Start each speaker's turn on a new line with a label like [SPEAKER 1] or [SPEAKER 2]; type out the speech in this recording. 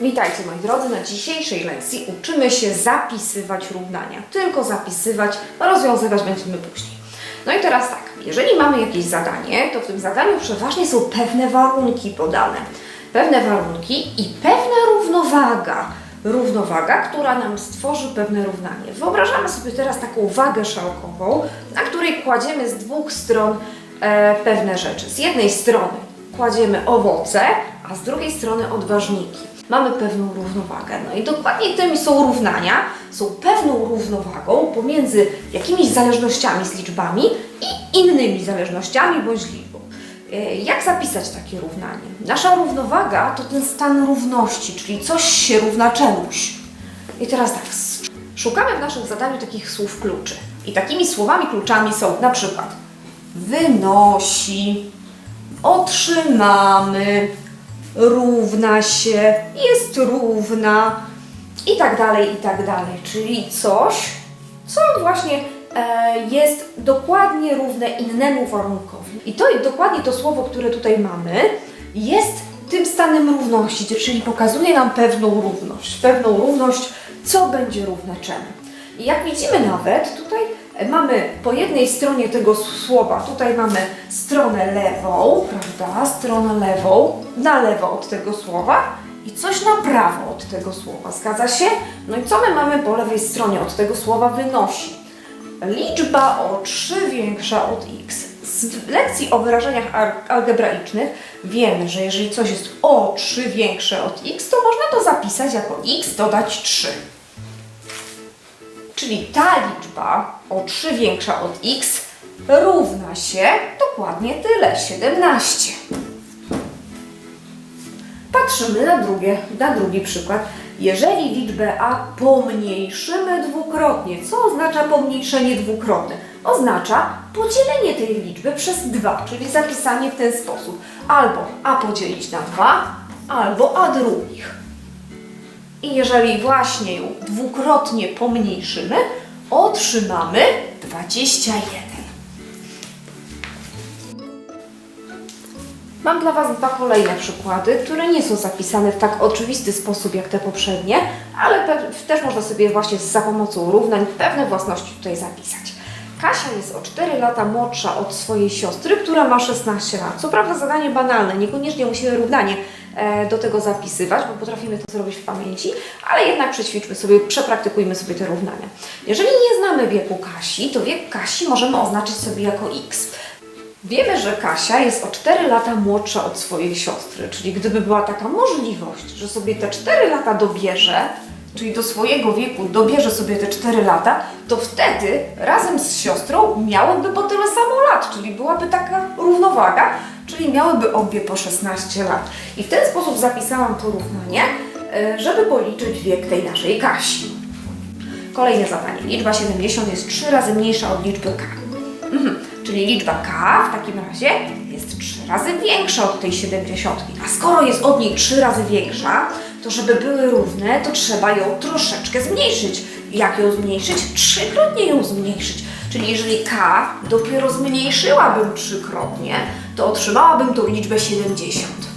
[SPEAKER 1] Witajcie moi drodzy, na dzisiejszej lekcji uczymy się zapisywać równania. Tylko zapisywać, rozwiązywać będziemy później. No i teraz tak, jeżeli mamy jakieś zadanie, to w tym zadaniu przeważnie są pewne warunki podane. Pewne warunki i pewna równowaga. Równowaga, która nam stworzy pewne równanie. Wyobrażamy sobie teraz taką wagę szalkową, na której kładziemy z dwóch stron e, pewne rzeczy. Z jednej strony kładziemy owoce, a z drugiej strony odważniki. Mamy pewną równowagę. No i dokładnie tym są równania, są pewną równowagą pomiędzy jakimiś zależnościami z liczbami i innymi zależnościami bądź liczbą. E, Jak zapisać takie równanie? Nasza równowaga to ten stan równości, czyli coś się równa czemuś. I teraz tak, szukamy w naszym zadaniu takich słów kluczy. I takimi słowami kluczami są na przykład wynosi, otrzymamy, równa się, jest równa i tak dalej, i tak dalej. Czyli coś, co właśnie e, jest dokładnie równe innemu warunkowi. I to dokładnie to słowo, które tutaj mamy, jest tym stanem równości, czyli pokazuje nam pewną równość. Pewną równość, co będzie równe czemu. I jak widzimy nawet, tutaj mamy po jednej stronie tego słowa, tutaj mamy stronę lewą, prawda, stronę lewą, na lewo od tego słowa i coś na prawo od tego słowa, zgadza się? No i co my mamy po lewej stronie od tego słowa wynosi? Liczba o 3 większa od x. Z lekcji o wyrażeniach al- algebraicznych wiemy, że jeżeli coś jest o 3 większe od x, to można to zapisać jako x dodać 3. Czyli ta liczba o 3 większa od x równa się dokładnie tyle, 17. Patrzymy na, drugie, na drugi przykład. Jeżeli liczbę a pomniejszymy dwukrotnie, co oznacza pomniejszenie dwukrotne? Oznacza podzielenie tej liczby przez 2, czyli zapisanie w ten sposób. Albo a podzielić na 2, albo a drugich. I jeżeli właśnie ją dwukrotnie pomniejszymy, otrzymamy 21. Mam dla Was dwa kolejne przykłady, które nie są zapisane w tak oczywisty sposób jak te poprzednie, ale też można sobie właśnie za pomocą równań pewne własności tutaj zapisać. Kasia jest o 4 lata młodsza od swojej siostry, która ma 16 lat. Co prawda zadanie banalne, niekoniecznie musimy równanie e, do tego zapisywać, bo potrafimy to zrobić w pamięci, ale jednak przećwiczmy sobie, przepraktykujmy sobie te równania. Jeżeli nie znamy wieku Kasi, to wiek Kasi możemy oznaczyć sobie jako x. Wiemy, że Kasia jest o 4 lata młodsza od swojej siostry, czyli gdyby była taka możliwość, że sobie te 4 lata dobierze, czyli do swojego wieku dobierze sobie te 4 lata, to wtedy razem z siostrą miałyby po tyle samo lat, czyli byłaby taka równowaga, czyli miałyby obie po 16 lat. I w ten sposób zapisałam to równanie, e, żeby policzyć wiek tej naszej Kasi. Kolejne zadanie. Liczba 70 jest 3 razy mniejsza od liczby k. Mhm. Czyli liczba k w takim razie jest 3 razy większa od tej 70. A skoro jest od niej 3 razy większa, to żeby były równe, to trzeba ją troszeczkę zmniejszyć. Jak ją zmniejszyć? Trzykrotnie ją zmniejszyć. Czyli jeżeli k dopiero zmniejszyłabym trzykrotnie, to otrzymałabym tą liczbę 70.